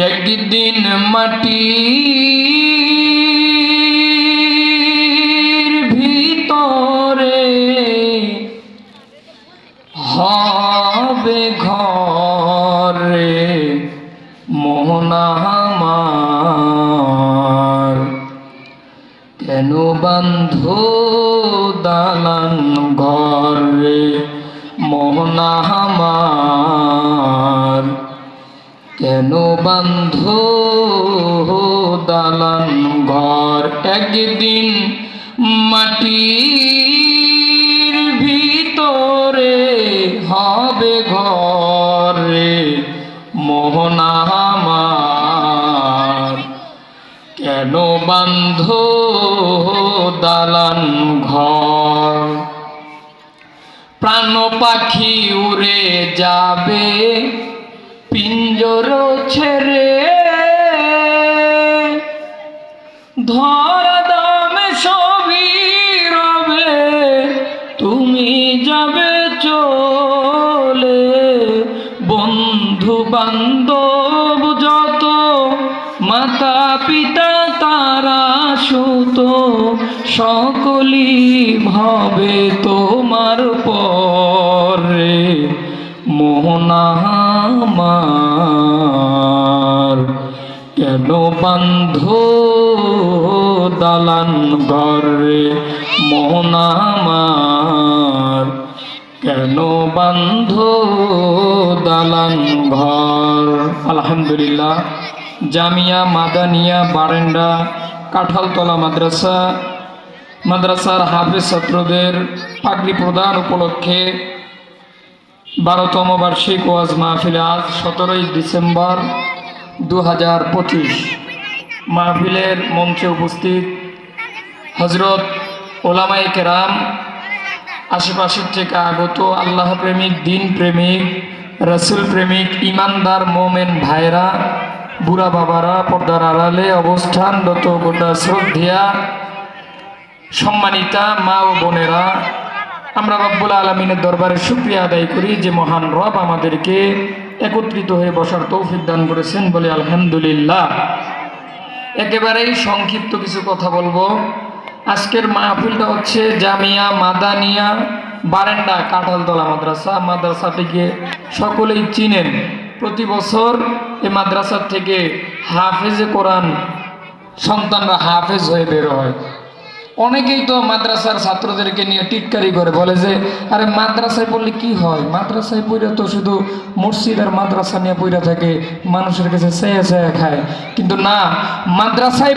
একদিন মাটি ভিতরে হবে ঘরে মোহনামার কেন বন্ধ দালান ঘরে মোহনামার কেন বন্ধ দালান ঘর একদিন মাটির ভিতরে হবে ঘরে? মোহনামার কেন বন্ধ দালান ঘর? প্রাণ পাখি উড়ে যাবে পিঞ্জর ছেড়ে ধর দামে সবই রবে তুমি যাবে চলে। বন্ধু বান্ধব যত মাতা পিতা তারা সুত সকলি ভাবে তোমার পরে। মোহনামার। কেন বান্ধ দালান ঘরে মোহনামার? কেন বান্ধ দালান ঘর? আলহামদুলিল্লাহ, জামিয়া মাদানিয়া বারেন্ডা, কাঁঠালতলা মাদ্রাসা, মাদ্রাসার হাফেজ ছাত্রদের পাগড়ি প্রদান উপলক্ষে বারোতম বার্ষিক ওয়াজ মাহফিল আজ, সতেরোই ডিসেম্বর দু হাজার পঁচিশ। মাহফিলের মঞ্চে উপস্থিত হজরত ওলামাই কেরাম, আশেপাশের থেকে আগত আল্লাহ প্রেমিক, দিন প্রেমিক, রসুল প্রেমিক, ইমানদার মোমেন ভাইরা, বুড়া বাবারা, পর্দার আড়ালে অবস্থানরত গোটা শ্রদ্ধা সম্মানিতা মা ও বোনেরা আমরা রব্বুল আলমিনের দরবারে শুক্রিয়া আদায় করি যে মহান রব আমাদেরকে একত্রিত হয়ে বসার তৌফিক দান করেছেন বলে আলহামদুলিল্লাহ। একেবারেই সংক্ষিপ্ত কিছু কথা বলব। আজকের মাহফিলটা হচ্ছে জামিয়া, মাদানিয়া বারেন্ডা কাঁঠালতলা মাদ্রাসা। মাদ্রাসাটিকে সকলেই চিনেন। প্রতি বছর এই মাদ্রাসার থেকে হাফেজে কোরআন সন্তানরা হাফেজ হয়ে বের হয়। অনেকেই তো মাদ্রাসার ছাত্রদেরকে নিয়ে টিটকারি করে, বলে যে, আরে মাদ্রাসায় পড়লে কি হয়? মাদ্রাসায় পড়ে তো শুধু মসজিদ আর মাদ্রাসা নিয়ে পড়ে থাকে, মানুষের কাছে চেয়ে চেয়ে খায়। কিন্তু না, মাদ্রাসায়